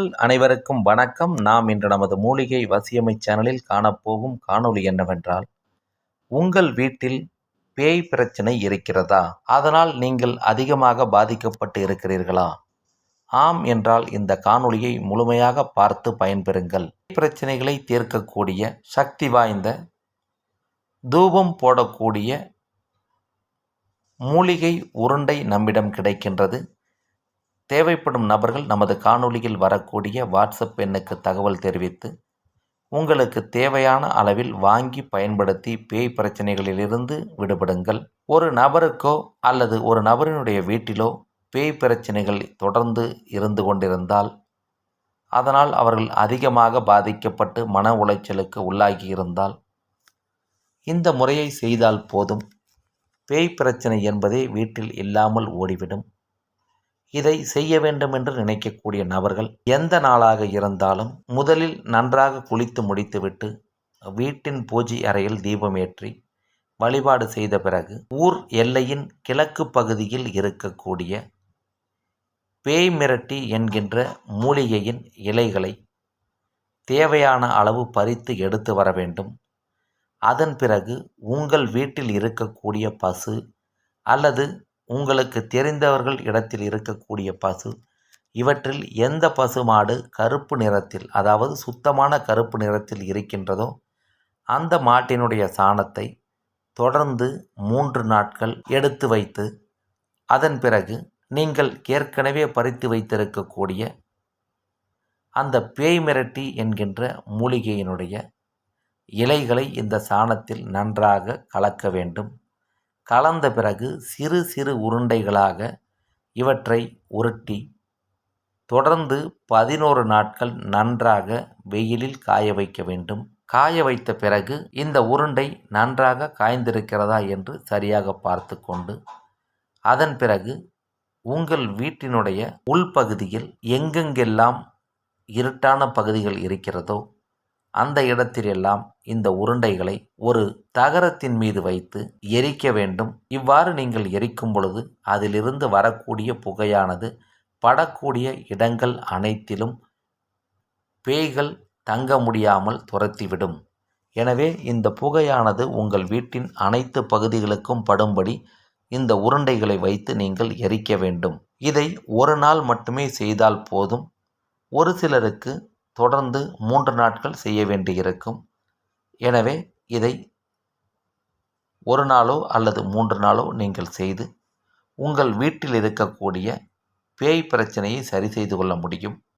நேயர்கள் அனைவருக்கும் வணக்கம். நாம் இன்று நமது மூலிகை வசியமை சேனலில் காணப்போகும் காணொளி என்னவென்றால் உங்கள் வீட்டில் பேய் பிரச்சனை இருக்கிறதா? அதனால் நீங்கள் அதிகமாக பாதிக்கப்பட்டு இருக்கிறீர்களா? ஆம் என்றால் இந்த காணொளியை முழுமையாக பார்த்து பயன்பெறுங்கள். பேய் பிரச்சனைகளை தீர்க்கக்கூடிய சக்தி வாய்ந்த தூபம் போடக்கூடிய மூலிகை உருண்டை நம்மிடம் கிடைக்கின்றது. தேவைப்படும் நபர்கள் நமது காணொளியில் வரக்கூடிய வாட்ஸ்அப் எண்ணுக்கு தகவல் தெரிவித்து உங்களுக்கு தேவையான அளவில் வாங்கி பயன்படுத்தி பேய் பிரச்சனைகளிலிருந்து விடுபடுங்கள். ஒரு நபருக்கோ அல்லது ஒரு நபரினுடைய வீட்டிலோ பேய் பிரச்சனைகள் தொடர்ந்து இருந்து கொண்டிருந்தால் அதனால் அவர்கள் அதிகமாக பாதிக்கப்பட்டு மன உளைச்சலுக்கு உள்ளாகி இருந்தால் இந்த முறையை செய்தால் போதும். பேய் பிரச்சனை என்பதே வீட்டில் இல்லாமல் ஓடிவிடும். இதை செய்ய வேண்டும் என்று நினைக்கக்கூடிய நபர்கள் எந்த நாளாக இருந்தாலும் முதலில் நன்றாக குளித்து முடித்துவிட்டு வீட்டின் பூஜை அறையில் தீபமேற்றி வழிபாடு செய்த பிறகு ஊர் எல்லையின் கிழக்கு பகுதியில் இருக்கக்கூடிய பேய் மிரட்டி என்கின்ற மூலிகையின் இலைகளை தேவையான அளவு பறித்து எடுத்து வர வேண்டும். அதன் பிறகு உங்கள் வீட்டில் இருக்கக்கூடிய பசு அல்லது உங்களுக்கு தெரிந்தவர்கள் இடத்தில் இருக்கக்கூடிய பசு இவற்றில் எந்த பசு மாடு கருப்பு நிறத்தில் அதாவது சுத்தமான கருப்பு நிறத்தில் இருக்கின்றதோ அந்த மாட்டினுடைய சாணத்தை தொடர்ந்து மூன்று நாட்கள் எடுத்து வைத்து அதன் பிறகு நீங்கள் ஏற்கனவே பறித்து வைத்திருக்கக்கூடிய அந்த பேய் மிரட்டி என்கின்ற மூலிகையினுடைய இலைகளை இந்த சாணத்தில் நன்றாக கலக்க வேண்டும். கலந்த பிறகு சிறு சிறு உருண்டைகளாக இவற்றை உருட்டி தொடர்ந்து பதினோரு நாட்கள் நன்றாக வெயிலில் காய வைக்க வேண்டும். காய வைத்த பிறகு இந்த உருண்டை நன்றாக காய்ந்திருக்கிறதா என்று சரியாக பார்த்து கொண்டு அதன் பிறகு உங்கள் வீட்டினுடைய உள்பகுதியில் எங்கெங்கெல்லாம் இருட்டான பகுதிகள் இருக்கிறதோ அந்த இடத்திலெல்லாம் இந்த உருண்டைகளை ஒரு தகரத்தின் மீது வைத்து எரிக்க வேண்டும். இவ்வாறு நீங்கள் எரிக்கும் பொழுது அதிலிருந்து வரக்கூடிய புகையானது படக்கூடிய இடங்கள் அனைத்திலும் பேய்கள் தங்க முடியாமல் துரத்திவிடும். எனவே இந்த புகையானது உங்கள் வீட்டின் அனைத்து பகுதிகளுக்கும் படும்படி இந்த உருண்டைகளை வைத்து நீங்கள் எரிக்க வேண்டும். இதை ஒரு நாள் மட்டுமே செய்தால் போதும். ஒரு சிலருக்கு தொடர்ந்து மூன்று நாட்கள் செய்ய வேண்டியிருக்கும். எனவே இதை ஒரு நாளோ அல்லது மூன்று நாளோ நீங்கள் செய்து உங்கள் வீட்டில் இருக்கக்கூடிய பேய் பிரச்சனையை சரி செய்து கொள்ள முடியும்.